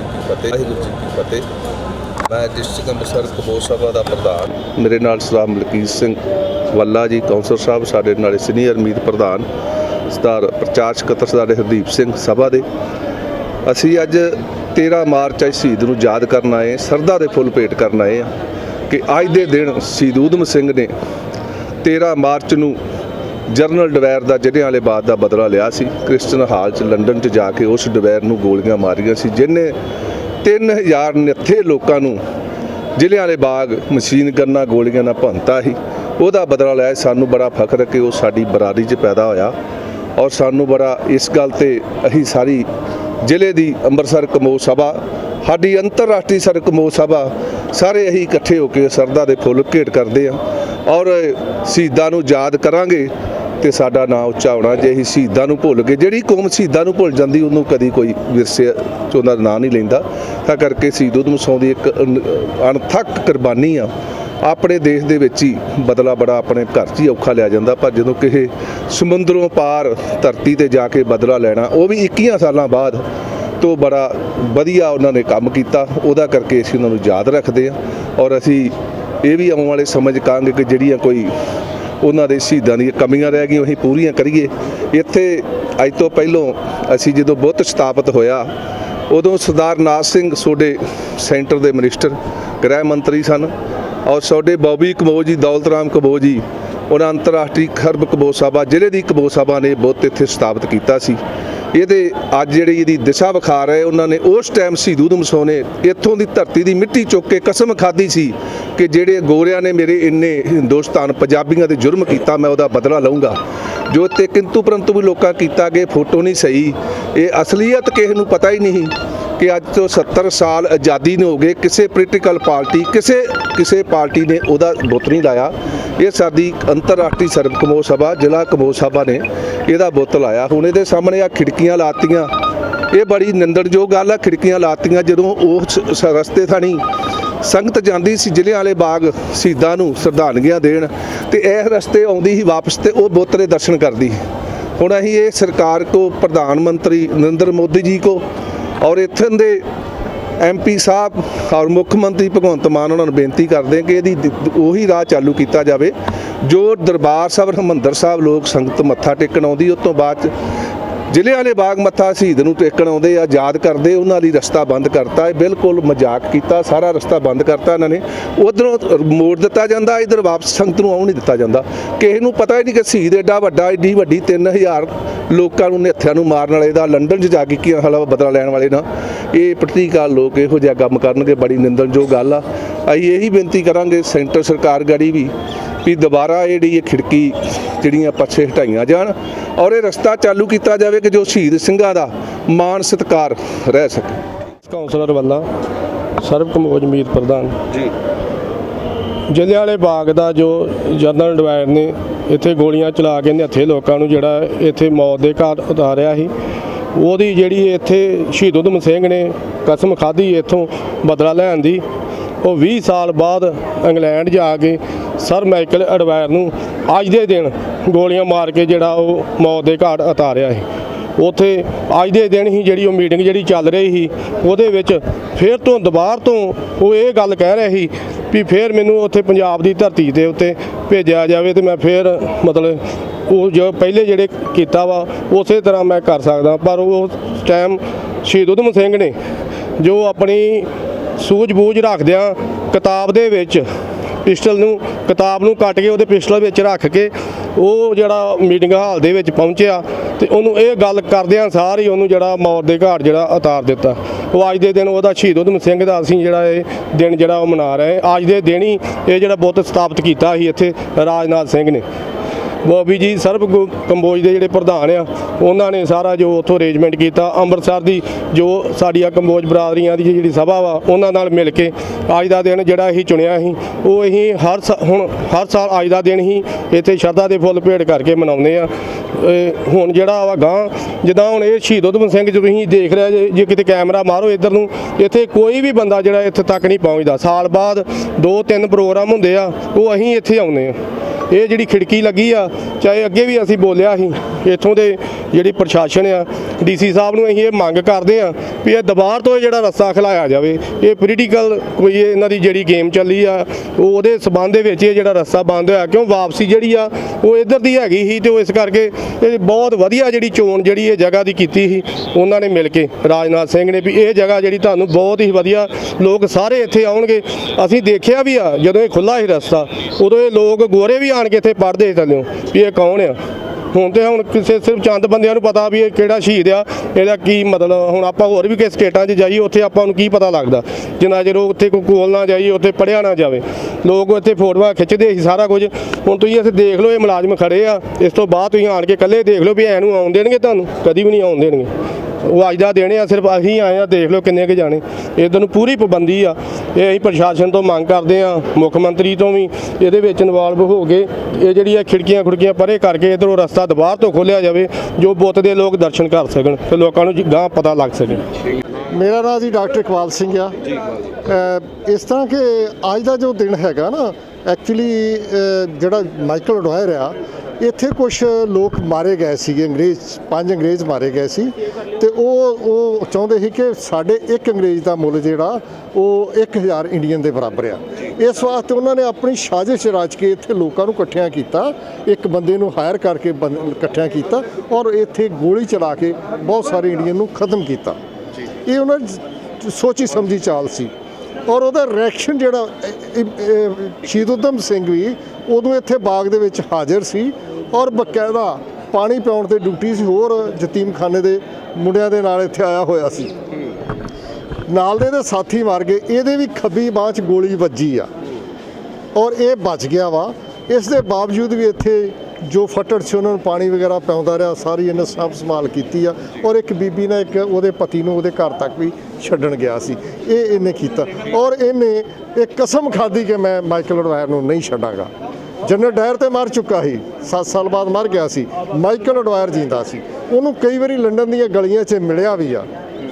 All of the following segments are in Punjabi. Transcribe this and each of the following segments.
ਜੀ ਕੀ ਫਤਿਹ, ਵਾਹਿਗੁਰੂ ਜੀ ਕੀ ਫਤਿਹ। ਮੈਂ ਡਿਸਟ੍ਰਿਕਟ ਅੰਮ੍ਰਿਤਸਰ ਕਬੋਰ ਸਭਾ ਦਾ ਪ੍ਰਧਾਨ। ਮੇਰੇ ਨਾਲ ਸਰਦਾਰ ਮਲਕੀਤ ਸਿੰਘ ਵੱਲਾ ਜੀ, ਕੌਂਸਲਰ ਸਾਹਿਬ, ਸਾਡੇ ਨਾਲ ਸੀਨੀਅਰ ਮੀਤ ਪ੍ਰਧਾਨ, ਸਰਦਾਰ ਪ੍ਰਚਾਰ ਸਕੱਤਰ ਸਰਦਾਰ ਹਰਦੀਪ ਸਿੰਘ ਸਭਾ ਦੇ। ਅਸੀਂ ਅੱਜ 13 ਮਾਰਚ ਅੱਜ ਸ਼ਹੀਦ ਨੂੰ ਯਾਦ ਕਰਨ ਆਏ, ਸਰਦਾ ਦੇ ਫੁੱਲ ਭੇਟ ਕਰਨ ਆਏ ਆ ਕਿ ਅੱਜ ਦੇ ਦਿਨ ਸ਼ਹੀਦ ਊਧਮ ਸਿੰਘ ਨੇ 13 ਮਾਰਚ ਨੂੰ ਜਰਨਲ ਡਵੈਰ ਦਾ ਜਿਹੜਿਆਂ ਵਾਲੇ ਬਾਦ ਦਾ ਬਦਲਾ ਲਿਆ ਸੀ। ਕ੍ਰਿਸਚਨ ਹਾਲ ਚ ਲੰਡਨ ਚ ਜਾ ਕੇ ਉਸ ਡਵੈਰ ਨੂੰ ਗੋਲੀਆਂ ਮਾਰੀਆਂ ਸੀ, ਜਿਨੇ 3000 ਨਿੱਥੇ ਲੋਕਾਂ ਨੂੰ ਜ਼ਿਲ੍ਹਿਆਂ ਵਾਲੇ ਬਾਗ ਮਸ਼ੀਨ ਗੰਨਾ ਗੋਲੀਆਂ ਨਾਲ ਭੰਨਤਾ ਸੀ, ਉਹਦਾ ਬਦਲਾ ਲਿਆ। ਸਾਨੂੰ ਬੜਾ ਫਖਰ ਹੈ ਕਿ ਉਹ ਸਾਡੀ ਬਰਾਦਰੀ 'ਚ ਪੈਦਾ ਹੋਇਆ ਔਰ ਸਾਨੂੰ ਬੜਾ ਇਸ ਗੱਲ ਤੇ ਅਸੀਂ ਸਾਰੀ ਜ਼ਿਲ੍ਹੇ ਦੀ ਅੰਮ੍ਰਿਤਸਰ ਕਮੋ ਸਭਾ, ਸਾਡੀ ਅੰਤਰਰਾਸ਼ਟਰੀ ਸਰ ਕਮੋ ਸਭਾ, ਸਾਰੇ ਅਸੀਂ ਇਕੱਠੇ ਹੋ ਕੇ ਸਰਦਾ ਦੇ ਫੁੱਲ ਭੇਟ ਕਰਦੇ ਆ ਔਰ ਸ਼ਹੀਦਾਂ ਨੂੰ ਯਾਦ ਕਰਾਂਗੇ। ਤੇ ਸਾਡਾ ਨਾਂ ਉੱਚਾ ਹੋਣਾ ਜੇ ਅਸੀਂ ਸ਼ਹੀਦਾਂ ਨੂੰ ਭੁੱਲ ਗਏ। ਜਿਹੜੀ ਕੌਮ ਸ਼ਹੀਦਾਂ ਨੂੰ ਭੁੱਲ ਜਾਂਦੀ, ਉਹਨੂੰ ਕਦੀ ਕੋਈ ਵਿਰਸੇ ਚ ਉਹਨਾਂ ਦਾ ਨਾਂ ਨਹੀਂ ਲੈਂਦਾ। ਤਾਂ ਕਰਕੇ ਸ਼ਹੀਦ ਊਧਮ ਸਿੰਘ ਦੀ ਇੱਕ ਅਨ- ਅਣਥੱਕ ਕੁਰਬਾਨੀ ਆ। ਆਪਣੇ ਦੇਸ਼ ਦੇ ਵਿੱਚ ਹੀ ਬਦਲਾ ਬੜਾ ਆਪਣੇ ਘਰ 'ਚ ਹੀ ਔਖਾ ਲਿਆ ਜਾਂਦਾ, ਪਰ ਜਦੋਂ ਕਿਸੇ ਸਮੁੰਦਰੋਂ ਪਾਰ ਧਰਤੀ ਤੇ ਜਾ ਕੇ ਬਦਲਾ ਲੈਣਾ, ਉਹ ਵੀ 21 ਸਾਲਾਂ ਬਾਅਦ ਤੋਂ ਬੜਾ ਵਧੀਆ ਉਹਨਾਂ ਨੇ ਕੰਮ ਕੀਤਾ। ਉਹਦਾ ਕਰਕੇ ਅਸੀਂ ਉਹਨਾਂ ਨੂੰ ਯਾਦ ਰੱਖਦੇ ਆ। ਔਰ ਅਸੀਂ ਇਹ ਵੀ ਆਉਣ ਵਾਲੇ ਸਮਝ ਕਹਾਂਗੇ ਕਿ ਜਿਹੜੀਆਂ ਕੋਈ ਉਹਨਾਂ ਦੇ ਸ਼ਹੀਦਾਂ ਦੀਆਂ ਕਮੀਆਂ ਰਹਿ ਗਈਆਂ ਅਸੀਂ ਪੂਰੀਆਂ ਕਰੀਏ। ਇੱਥੇ ਅੱਜ ਤੋਂ ਪਹਿਲਾਂ ਅਸੀਂ ਜਦੋਂ ਬੁੱਤ ਸਥਾਪਿਤ ਹੋਇਆ, ਉਦੋਂ ਸਰਦਾਰ ਨਾਥ ਸਿੰਘ ਸੋਡੇ ਸੈਂਟਰ ਦੇ ਮਿਨਿਸਟਰ, ਗ੍ਰਹਿ ਮੰਤਰੀ ਸਨ ਔਰ ਸਾਡੇ ਬੌਬੀ ਕਬੋਜ ਜੀ, ਦੌਲਤ ਰਾਮ ਕਬੋਜ ਜੀ, ਉਹਨਾਂ ਅੰਤਰਰਾਸ਼ਟਰੀ ਖਰਬ ਕਬੋਜ ਸਭਾ ਜ਼ਿਲ੍ਹੇ ਦੀ ਕਬੋਜ ਸਭਾ ਨੇ ਬੁੱਤ ਇੱਥੇ ਸਥਾਪਿਤ ਕੀਤਾ ਸੀ। ਇਹਦੇ ਅੱਜ ਜਿਹੜੀ ਇਹਦੀ ਦਿਸ਼ਾ ਵਿਖਾ ਰਹੇ ਉਹਨਾਂ ਨੇ, ਉਸ ਟਾਈਮ ਸ਼ਹੀਦ ਊਧਮ ਸਿੰਘ ਨੇ ਇੱਥੋਂ ਦੀ ਧਰਤੀ ਦੀ ਮਿੱਟੀ ਚੁੱਕ ਕੇ ਕਸਮ ਖਾਧੀ ਸੀ ਕਿ ਜਿਹੜੇ ਗੋਰਿਆਂ ਨੇ ਮੇਰੇ ਇੰਨੇ ਹਿੰਦੁਸਤਾਨ ਪੰਜਾਬੀਆਂ ਤੇ ਜੁਰਮ ਕੀਤਾ, ਮੈਂ ਉਹਦਾ ਬਦਲਾ ਲਵਾਂਗਾ ਜੋ ਤੇ ਕਿੰਤੂ ਪਰੰਤੂ ਵੀ ਲੋਕਾਂ ਕੀਤਾ ਕਿ ਫੋਟੋ ਨਹੀਂ ਸਹੀ। ਇਹ ਅਸਲੀਅਤ ਕਿਸੇ ਨੂੰ ਪਤਾ ਹੀ ਨਹੀਂ। ਕਿ ਅੱਜ ਤੋਂ 70 ਸਾਲ ਆਜ਼ਾਦੀ ਨੂੰ ਹੋ ਗਏ, ਕਿਸੇ ਪੋਲੀਟੀਕਲ ਪਾਰਟੀ, ਕਿਸੇ ਕਿਸੇ ਪਾਰਟੀ ਨੇ ਉਹਦਾ ਬੁੱਤ ਨਹੀਂ ਲਾਇਆ। ਇਹ ਸਾਡੀ ਅੰਤਰਰਾਸ਼ਟਰੀ ਸਰਬ ਕਮੋ ਸਭਾ, ਜ਼ਿਲ੍ਹਾ ਕਮੋ ਸਭਾ ਨੇ ਇਹਦਾ ਬੁੱਤ ਲਾਇਆ। ਹੁਣ ਇਹਦੇ ਸਾਹਮਣੇ ਆ ਖਿੜਕੀਆਂ ਲਾਤੀਆਂ। ਇਹ ਬੜੀ ਨਿੰਦਣਯੋਗ ਗੱਲ ਆ, ਖਿੜਕੀਆਂ ਲਾਤੀਆਂ ਜਦੋਂ ਉਹ ਰਸਤੇ ਥਾਣੀ ਸੰਗਤ ਜਾਂਦੀ ਸੀ ਜ਼ਿਲ੍ਹੇ ਵਾਲੇ ਬਾਗ ਸ਼ਹੀਦਾਂ ਨੂੰ ਸ਼ਰਧਾਂਜਲੀਆਂ ਦੇਣ ਤੇ ਇਹ ਰਸਤੇ ਆਉਂਦੀ ਸੀ ਵਾਪਸ ਤੇ ਉਹ ਬੁੱਤ ਦੇ ਦਰਸ਼ਨ ਕਰਦੀ ਹੁਣ ਅਸੀਂ ਇਹ ਸਰਕਾਰ ਕੋ, ਪ੍ਰਧਾਨ ਮੰਤਰੀ ਨਰਿੰਦਰ ਮੋਦੀ ਜੀ ਕੋ ਔਰ ਇੱਥੋਂ ਦੇ ਐਮਪੀ ਸਾਹਿਬ ਔਰ ਮੁੱਖ ਮੰਤਰੀ ਭਗਵੰਤ ਮਾਨ, ਉਹਨਾਂ ਨੂੰ ਬੇਨਤੀ ਕਰਦੇ ਕਿ ਇਹਦੀ ਉਹੀ ਰਾਹ ਚਾਲੂ ਕੀਤਾ ਜਾਵੇ। ਜੋ ਦਰਬਾਰ ਸਾਹਿਬ, ਹਰਿਮੰਦਰ ਸਾਹਿਬ ਲੋਕ ਸੰਗਤ ਮੱਥਾ ਟੇਕਣ ਆਉਂਦੀ, ਉਸ ਤੋਂ ਬਾਅਦ 'ਚ ਜ਼ਿਲ੍ਹੇ ਵਾਲੇ ਬਾਗ ਮੱਥਾ ਸ਼ਹੀਦ ਨੂੰ ਟੇਕਣ ਆਉਂਦੇ ਆ, ਯਾਦ ਕਰਦੇ, ਉਹਨਾਂ ਲਈ ਰਸਤਾ ਬੰਦ ਕਰਤਾ ਇਹ ਬਿਲਕੁਲ ਮਜ਼ਾਕ ਕੀਤਾ, ਸਾਰਾ ਰਸਤਾ ਬੰਦ ਕਰਤਾ ਇਹਨਾਂ ਨੇ। ਉਧਰੋਂ ਮੋੜ ਦਿੱਤਾ ਜਾਂਦਾ, ਇਧਰ ਵਾਪਸ ਸੰਗਤ ਨੂੰ ਆਉਣ ਨਹੀਂ ਦਿੱਤਾ ਜਾਂਦਾ। ਕਿਸੇ ਨੂੰ ਪਤਾ ਹੀ ਨਹੀਂ ਕਿ ਸ਼ਹੀਦ ਐਡਾ ਵੱਡਾ, ਏਡੀ ਵੱਡੀ 3000 ਲੋਕਾਂ ਨੂੰ ਨਿਹੱਥਿਆਂ ਨੂੰ ਮਾਰਨ ਵਾਲੇ ਦਾ, ਲੰਡਨ 'ਚ ਜਾ ਕੇ ਕੀ ਹਾਲਾ ਬਦਲਾ ਲੈਣ ਵਾਲੇ ਨਾ। ਇਹ ਪਟਰੀਕਾਲ ਲੋਕ ਇਹੋ ਜਿਹਾ ਕੰਮ ਕਰਨਗੇ, ਬੜੀ ਨਿੰਦਣਯੋਗ ਗੱਲ ਆ। ਅਸੀਂ ਇਹੀ ਬੇਨਤੀ ਕਰਾਂਗੇ, ਸੈਂਟਰ ਸਰਕਾਰ ਗਾੜੀ ਵੀ ਵੀ ਦੁਬਾਰਾ ਜਿਹੜੀ ਇਹ ਖਿੜਕੀ ਜਿਹੜੀਆਂ ਪੱਛੇ ਹਟਾਈਆਂ ਜਾਣ ਔਰ ਇਹ ਰਸਤਾ ਚਾਲੂ ਕੀਤਾ ਜਾਵੇ ਕਿ ਜੋ ਸ਼ਹੀਦ ਸਿੰਘਾਂ ਦਾ ਮਾਣ ਸਤਿਕਾਰ ਰਹਿ ਸਕੇ। ਕਾਉਂਸਲਰ ਵੱਲਾ ਸਰਬ ਕੰਬੋਜ ਮੀਤ ਪ੍ਰਧਾਨ। ਜੀ। ਜਲਿਆਂਵਾਲੇ ਬਾਗ ਦਾ ਜੋ ਜਨਰਲ ਡਵਾਇਰ ਨੇ ਇੱਥੇ ਗੋਲੀਆਂ ਚਲਾ ਕੇ ਨਿਹੱਥੇ ਲੋਕਾਂ ਨੂੰ ਜਿਹੜਾ ਇੱਥੇ ਮੌਤ ਦੇ ਘਾਟ ਉਤਾਰਿਆ ਸੀ ਉਹਦੀ ਜਿਹੜੀ ਇੱਥੇ ਸ਼ਹੀਦ ਊਧਮ ਸਿੰਘ ਨੇ ਕਸਮ ਖਾਧੀ ਇੱਥੋਂ ਬਦਲਾ ਲੈਣ ਦੀ ਉਹ 20 ਸਾਲ ਬਾਅਦ ਇੰਗਲੈਂਡ ਜਾ ਕੇ ਸਰ ਮਾਈਕਲ ਐਡਵਾਇਰ ਨੂੰ ਅੱਜ ਦੇ ਦਿਨ ਗੋਲੀਆਂ ਮਾਰ ਕੇ ਜਿਹੜਾ ਉਹ ਮੌਤ ਦੇ ਘਾਟ ਉਤਾਰਿਆ ਸੀ। ਉਥੇ ਅੱਜ ਦੇ ਦਿਨ ਹੀ ਜਿਹੜੀ ਉਹ ਮੀਟਿੰਗ ਜਿਹੜੀ ਚੱਲ ਰਹੀ ਸੀ, ਉਹਦੇ ਵਿੱਚ ਫਿਰ ਤੋਂ ਦੁਬਾਰ ਤੋਂ ਉਹ ਇਹ ਗੱਲ ਕਹਿ ਰਹੇ ਸੀ ਵੀ ਫਿਰ ਮੈਨੂੰ ਉੱਥੇ ਪੰਜਾਬ ਦੀ ਧਰਤੀ ਦੇ ਉੱਤੇ ਭੇਜਿਆ ਜਾਵੇ ਤੇ ਮੈਂ ਫਿਰ ਮਤਲਬ ਉਹ ਜੋ ਪਹਿਲੇ ਜਿਹੜੇ ਕੀਤਾ ਵਾ, ਉਸੇ ਤਰ੍ਹਾਂ ਮੈਂ ਕਰ ਸਕਦਾ। ਪਰ ਉਹ ਟਾਈਮ ਸ਼ਹੀਦ ਊਧਮ ਸਿੰਘ ਨੇ ਜੋ ਆਪਣੀ ਸੂਝ-ਬੂਝ ਰੱਖਦਿਆਂ ਕਿਤਾਬ ਦੇ ਵਿੱਚ ਪਿਸਟਲ ਨੂੰ, ਕਿਤਾਬ ਨੂੰ ਕੱਟ ਕੇ ਉਹਦੇ ਪਿਸਟਲ ਵਿੱਚ ਰੱਖ ਕੇ ਉਹ ਜਿਹੜਾ ਮੀਟਿੰਗ ਹਾਲ ਦੇ ਵਿੱਚ ਪਹੁੰਚਿਆ ਤੇ ਉਹਨੂੰ ਇਹ ਗੱਲ ਕਰਦਿਆਂ ਸਾਰ ਹੀ ਉਹਨੂੰ ਜਿਹੜਾ ਮੌਤ ਦੇ ਘਾਟ ਜਿਹੜਾ ਉਤਾਰ ਦਿੱਤਾ। ਉਹ ਅੱਜ ਦੇ ਦਿਨ ਉਹਦਾ ਸ਼ਹੀਦ ਊਧਮ ਸਿੰਘ ਦਾ ਅਸੀਂ ਜਿਹੜਾ ਇਹ ਦਿਨ ਜਿਹੜਾ ਉਹ ਮਨਾ ਰਹੇ ਅੱਜ ਦੇ ਦਿਨ ਹੀ ਇਹ ਜਿਹੜਾ ਬੁੱਤ ਸਥਾਪਿਤ ਕੀਤਾ ਸੀ ਇੱਥੇ ਰਾਜਨਾਥ ਸਿੰਘ ਨੇ। ਬੋਬੀ ਜੀ, ਸਰਬ ਗੁ- ਕੰਬੋਜ ਦੇ ਜਿਹੜੇ ਪ੍ਰਧਾਨ ਆ, ਉਹਨਾਂ ਨੇ ਸਾਰਾ ਜੋ ਉੱਥੋਂ ਅਰੇਂਜਮੈਂਟ ਕੀਤਾ, ਅੰਮ੍ਰਿਤਸਰ ਦੀ ਜੋ ਸਾਡੀਆਂ ਕੰਬੋਜ ਬਰਾਦਰੀਆਂ ਦੀ ਜਿਹੜੀ ਸਭਾ ਵਾ, ਉਹਨਾਂ ਨਾਲ ਮਿਲ ਕੇ ਅੱਜ ਦਾ ਦਿਨ ਜਿਹੜਾ ਅਸੀਂ ਚੁਣਿਆ ਸੀ, ਉਹ ਅਸੀਂ ਹਰ ਸਾ- ਹੁਣ ਹਰ ਸਾਲ ਅੱਜ ਦਾ ਦਿਨ ਹੀ ਇੱਥੇ ਸ਼ਰਧਾ ਦੇ ਫੁੱਲ ਭੇਟ ਕਰਕੇ ਮਨਾਉਂਦੇ ਆ। ਹੁਣ ਜਿਹੜਾ ਵਾ ਗਾਂ ਜਿੱਦਾਂ ਹੁਣ ਇਹ ਸ਼ਹੀਦ ਊਧਮ ਸਿੰਘ ਜੀ ਤੁਸੀਂ ਦੇਖ ਰਿਹਾ ਜੇ ਜੇ ਕਿਤੇ ਕੈਮਰਾ ਮਾਰੋ ਇੱਧਰ ਨੂੰ, ਇੱਥੇ ਕੋਈ ਵੀ ਬੰਦਾ ਜਿਹੜਾ ਇੱਥੇ ਤੱਕ ਨਹੀਂ ਪਹੁੰਚਦਾ। ਸਾਲ ਬਾਅਦ ਦੋ ਤਿੰਨ ਪ੍ਰੋਗਰਾਮ ਹੁੰਦੇ ਆ, ਉਹ ਅਸੀਂ ਇੱਥੇ ਆਉਂਦੇ ਆ। ਇਹ ਜਿਹੜੀ ਖਿੜਕੀ ਲੱਗੀ ਆ ਚਾਹੇ ਅੱਗੇ ਵੀ ਅਸੀਂ ਬੋਲਿਆ ਸੀ ਇੱਥੋਂ ਦੇ ਜਿਹੜੀ ਪ੍ਰਸ਼ਾਸਨ ਆ, ਡੀਸੀ ਸਾਹਿਬ ਨੂੰ ਅਸੀਂ ਇਹ ਮੰਗ ਕਰਦੇ ਆ ਵੀ ਇਹ ਦੁਬਾਰ ਤੋਂ ਇਹ ਜਿਹੜਾ ਰਸਤਾ ਖਿਲਾਇਆ ਜਾਵੇ, ਇਹ ਪੋਲੀਟੀਕਲ ਕੋਈ ਇਹਨਾਂ ਦੀ ਜਿਹੜੀ ਗੇਮ ਚੱਲੀ ਆ, ਉਹ ਉਹਦੇ ਸਬੰਧ ਦੇ ਵਿੱਚ ਇਹ ਜਿਹੜਾ ਰਸਤਾ ਬੰਦ ਹੋਇਆ, ਕਿਉਂ ਵਾਪਸੀ ਜਿਹੜੀ ਆ, ਉਹ ਇੱਧਰ ਦੀ ਹੈਗੀ ਸੀ ਤੇ ਉਹ ਇਸ ਕਰਕੇ ਇਹ ਬਹੁਤ ਵਧੀਆ ਜਿਹੜੀ ਚੋਣ ਜਿਹੜੀ ਇਹ ਜਗ੍ਹਾ ਦੀ ਕੀਤੀ ਸੀ, ਉਹਨਾਂ ਨੇ ਮਿਲ ਕੇ ਰਾਜਨਾਥ ਸਿੰਘ ਨੇ ਵੀ ਇਹ ਜਗ੍ਹਾ ਜਿਹੜੀ ਤੁਹਾਨੂੰ ਬਹੁਤ ਹੀ ਵਧੀਆ ਲੋਕ ਸਾਰੇ ਇੱਥੇ ਆਉਣਗੇ। ਅਸੀਂ ਦੇਖਿਆ ਵੀ ਆ, ਜਦੋਂ ਇਹ ਖੁੱਲਾ ਸੀ ਰਸਤਾ, ਉਦੋਂ ਇਹ ਲੋਕ ਗੋਰੇ ਵੀ ਆਣ ਕੇ ਇੱਥੇ ਪੜ੍ਹਦੇ ਸੀ ਥੱਲਿਓਂ ਵੀ ਇਹ ਕੌਣ ਆ? ਹੁਣ ਤੇ ਹੁਣ ਕਿਸੇ ਸਿਰਫ ਚੰਦ ਬੰਦਿਆਂ ਨੂੰ ਪਤਾ ਵੀ ਇਹ ਕਿਹੜਾ ਸ਼ਹੀਦ ਆ, ਇਹਦਾ ਕੀ ਮਤਲਬ, ਹੁਣ ਆਪਾਂ ਹੋਰ ਵੀ ਕਿਸੇ ਸਟੇਟਾਂ 'ਚ ਜਾਈਏ, ਉੱਥੇ ਆਪਾਂ ਨੂੰ ਕੀ ਪਤਾ ਲੱਗਦਾ। ਜਿੰਨਾ ਚਿਰ ਉਹ ਉੱਥੇ ਕੋਈ ਕੋਲ ਨਾ ਜਾਈਏ, ਉੱਥੇ ਪੜਿਆ ਨਾ ਜਾਵੇ। ਲੋਕ ਉੱਥੇ ਫੋਟੋਆਂ ਖਿੱਚਦੇ ਸੀ ਸਾਰਾ ਕੁਝ। ਹੁਣ ਤੁਸੀਂ ਇੱਥੇ ਦੇਖ ਲਓ, ਇਹ ਮੁਲਾਜ਼ਮ ਖੜੇ ਆ। ਇਸ ਤੋਂ ਬਾਅਦ ਤੁਸੀਂ ਆਣ ਕੇ ਇਕੱਲੇ ਦੇਖ ਲਓ ਵੀ ਐ ਨੂੰ ਆਉਣ ਦੇਣਗੇ ਤੁਹਾਨੂੰ, ਕਦੀ ਵੀ ਨਹੀਂ ਆਉਣ ਦੇਣਗੇ। ਉਹ ਅੱਜ ਦਾ ਦੇਣੇ ਆ ਸਿਰਫ ਅਸੀਂ ਆਏ ਆ ਦੇਖ ਲਓ ਕਿੰਨੇ ਕੁ ਜਾਣੇ। ਇਧਰ ਨੂੰ ਪੂਰੀ ਪਾਬੰਦੀ ਆ। ਇਹ ਅਸੀਂ ਪ੍ਰਸ਼ਾਸਨ ਤੋਂ ਮੰਗ ਕਰਦੇ ਆ ਮੁੱਖ ਮੰਤਰੀ ਤੋਂ ਵੀ ਇਹਦੇ ਵਿੱਚ ਇਨਵੋਲਵ ਹੋ ਕੇ ਇਹ ਜਿਹੜੀ ਆ ਖਿੜਕੀਆਂ ਖੁੜਕੀਆਂ ਪਰੇ ਕਰਕੇ ਇਧਰੋਂ ਰਸਤਾ ਦੁਬਾਰ ਤੋਂ ਖੋਲਿਆ ਜਾਵੇ ਜੋ ਬੁੱਤ ਦੇ ਲੋਕ ਦਰਸ਼ਨ ਕਰ ਸਕਣ ਤੇ ਲੋਕਾਂ ਨੂੰ ਗਾਂ ਪਤਾ ਲੱਗ ਸਕੇ। ਮੇਰਾ ਨਾਮ ਜੀ ਡਾਕਟਰ ਇਕਬਾਲ ਸਿੰਘ ਆ। ਇਸ ਤਰ੍ਹਾਂ ਕਿ ਅੱਜ ਦਾ ਜੋ ਦਿਨ ਹੈਗਾ ਨਾ ਐਕਚੁਅਲੀ ਜਿਹੜਾ ਮਾਈਕਲ ਡੋਇਰ ਆ ਇੱਥੇ ਕੁਝ ਲੋਕ ਮਾਰੇ ਗਏ ਸੀਗੇ ਅੰਗਰੇਜ਼ ਪੰਜ ਅੰਗਰੇਜ਼ ਮਾਰੇ ਗਏ ਸੀ ਤੇ ਉਹ ਉਹ ਚਾਹੁੰਦੇ ਸੀ ਕਿ ਸਾਡੇ ਇੱਕ ਅੰਗਰੇਜ਼ ਦਾ ਮੁੱਲ ਜਿਹੜਾ ਉਹ 1000 ਇੰਡੀਅਨ ਦੇ ਬਰਾਬਰ ਆ। ਇਸ ਵਾਸਤੇ ਉਹਨਾਂ ਨੇ ਆਪਣੀ ਸਾਜ਼ਿਸ਼ ਰਚ ਕੇ ਇੱਥੇ ਲੋਕਾਂ ਨੂੰ ਇਕੱਠਿਆਂ ਕੀਤਾ ਇੱਕ ਬੰਦੇ ਨੂੰ ਹਾਇਰ ਕਰਕੇ ਇਕੱਠਿਆਂ ਕੀਤਾ ਔਰ ਇੱਥੇ ਗੋਲੀ ਚਲਾ ਕੇ ਬਹੁਤ ਸਾਰੇ ਇੰਡੀਅਨ ਨੂੰ ਖਤਮ ਕੀਤਾ। ਇਹ ਉਹਨਾਂ ਸੋਚੀ ਸਮਝੀ ਚਾਲ ਸੀ। ਔਰ ਉਹਦਾ ਰਿਐਕਸ਼ਨ ਜਿਹੜਾ ਸ਼ਹੀਦ ਊਧਮ ਸਿੰਘ ਵੀ ਉਦੋਂ ਇੱਥੇ ਬਾਗ ਦੇ ਵਿੱਚ ਹਾਜ਼ਰ ਸੀ ਔਰ ਬਕਾਇਦਾ ਪਾਣੀ ਪਿਆਉਣ ਤੇ ਡਿਊਟੀ ਸੀ, ਹੋਰ ਯਤੀਮਖਾਨੇ ਦੇ ਮੁੰਡਿਆਂ ਦੇ ਨਾਲ ਇੱਥੇ ਆਇਆ ਹੋਇਆ ਸੀ। ਨਾਲ ਦੇ ਇਹਦੇ ਸਾਥੀ ਮਾਰ ਗਏ, ਇਹਦੇ ਵੀ ਖੱਬੀ ਬਾਂਹ 'ਚ ਗੋਲੀ ਵੱਜੀ ਆ ਔਰ ਇਹ ਬਚ ਗਿਆ ਵਾ। ਇਸ ਦੇ ਬਾਵਜੂਦ ਵੀ ਇੱਥੇ ਜੋ ਫਟੜ ਸੀ, ਉਹਨਾਂ ਨੂੰ ਪਾਣੀ ਵਗੈਰਾ ਪਿਆਉਂਦਾ ਰਿਹਾ, ਸਾਰੀ ਇਹਨੇ ਸਾਂਭ ਸੰਭਾਲ ਕੀਤੀ ਆ। ਔਰ ਇੱਕ ਬੀਬੀ ਨੇ ਇੱਕ ਉਹਦੇ ਪਤੀ ਨੂੰ ਉਹਦੇ ਘਰ ਤੱਕ ਵੀ ਛੱਡਣ ਗਿਆ ਸੀ। ਇਹ ਇਹਨੇ ਕੀਤਾ। ਔਰ ਇਹਨੇ ਇਹ ਕਸਮ ਖਾਧੀ ਕਿ ਮੈਂ ਮਾਈਕਲ ਡਵਾਇਰ ਨੂੰ ਨਹੀਂ ਛੱਡਾਂਗਾ। ਜਨਰਲ ਡਾਇਰ ਤੇ ਮਰ ਚੁੱਕਾ ਸੀ। 7 ਸਾਲ ਬਾਅਦ ਮਰ ਗਿਆ ਸੀ। ਮਾਈਕਲ ਡਵਾਇਰ ਜਿੰਦਾ ਸੀ। ਉਹਨੂੰ ਕਈ ਵਾਰੀ ਲੰਡਨ ਦੀਆਂ ਗਲੀਆਂ 'ਚ ਮਿਲਿਆ ਵੀ ਆ,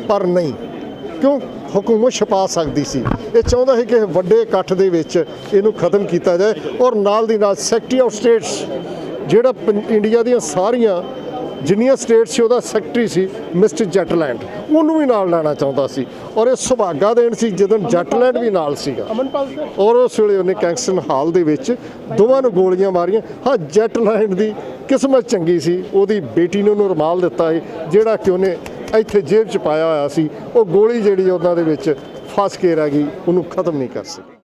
ਪਰ ਨਹੀਂ। ਕਿਉਂ? ਹਕੂਮਤ ਛਪਾ ਸਕਦੀ ਸੀ। ਇਹ ਚਾਹੁੰਦਾ ਸੀ ਕਿ ਵੱਡੇ ਇਕੱਠ ਦੇ ਵਿੱਚ ਇਹਨੂੰ ਖਤਮ ਕੀਤਾ ਜਾਏ। ਔਰ ਨਾਲ ਦੀ ਨਾਲ ਸੈਕਟਰੀ ਆਫ ਸਟੇਟਸ ਜਿਹੜਾ ਇੰਡੀਆ ਦੀਆਂ ਸਾਰੀਆਂ ਜਿੰਨੀਆਂ ਸਟੇਟਸ ਸੀ ਉਹਦਾ ਸੈਕਟਰੀ ਸੀ ਮਿਸਟਰ ਜੈਟਲੈਂਡ। ਉਹਨੂੰ ਵੀ ਨਾਲ ਲੈਣਾ ਚਾਹੁੰਦਾ ਸੀ। ਔਰ ਇਹ ਸੁਭਾਗਾ ਦੇਣ ਸੀ ਜਦੋਂ ਜੈਟਲੈਂਡ ਵੀ ਨਾਲ ਸੀਗਾ। ਔਰ ਉਸ ਵੇਲੇ ਉਹਨੇ ਕੈਂਗਸਟਨ ਹਾਲ ਦੇ ਵਿੱਚ ਦੋਵਾਂ ਨੂੰ ਗੋਲੀਆਂ ਮਾਰੀਆਂ। ਹਾਂ ਜੈਟਲੈਂਡ ਦੀ ਕਿਸਮਤ ਚੰਗੀ ਸੀ। ਉਹਦੀ ਬੇਟੀ ਨੇ ਉਹਨੂੰ ਰੁਮਾਲ ਦਿੱਤਾ ਸੀ ਜਿਹੜਾ ਕਿ ਉਹਨੇ ਇੱਥੇ ਜੇਬ 'ਚ ਪਾਇਆ ਹੋਇਆ ਸੀ। ਉਹ ਗੋਲੀ ਜਿਹੜੀ ਉਹਨਾਂ ਦੇ ਵਿੱਚ ਫਸ ਕੇ ਰਹਿ ਗਈ ਉਹਨੂੰ ਖਤਮ ਨਹੀਂ ਕਰ ਸਕੀ।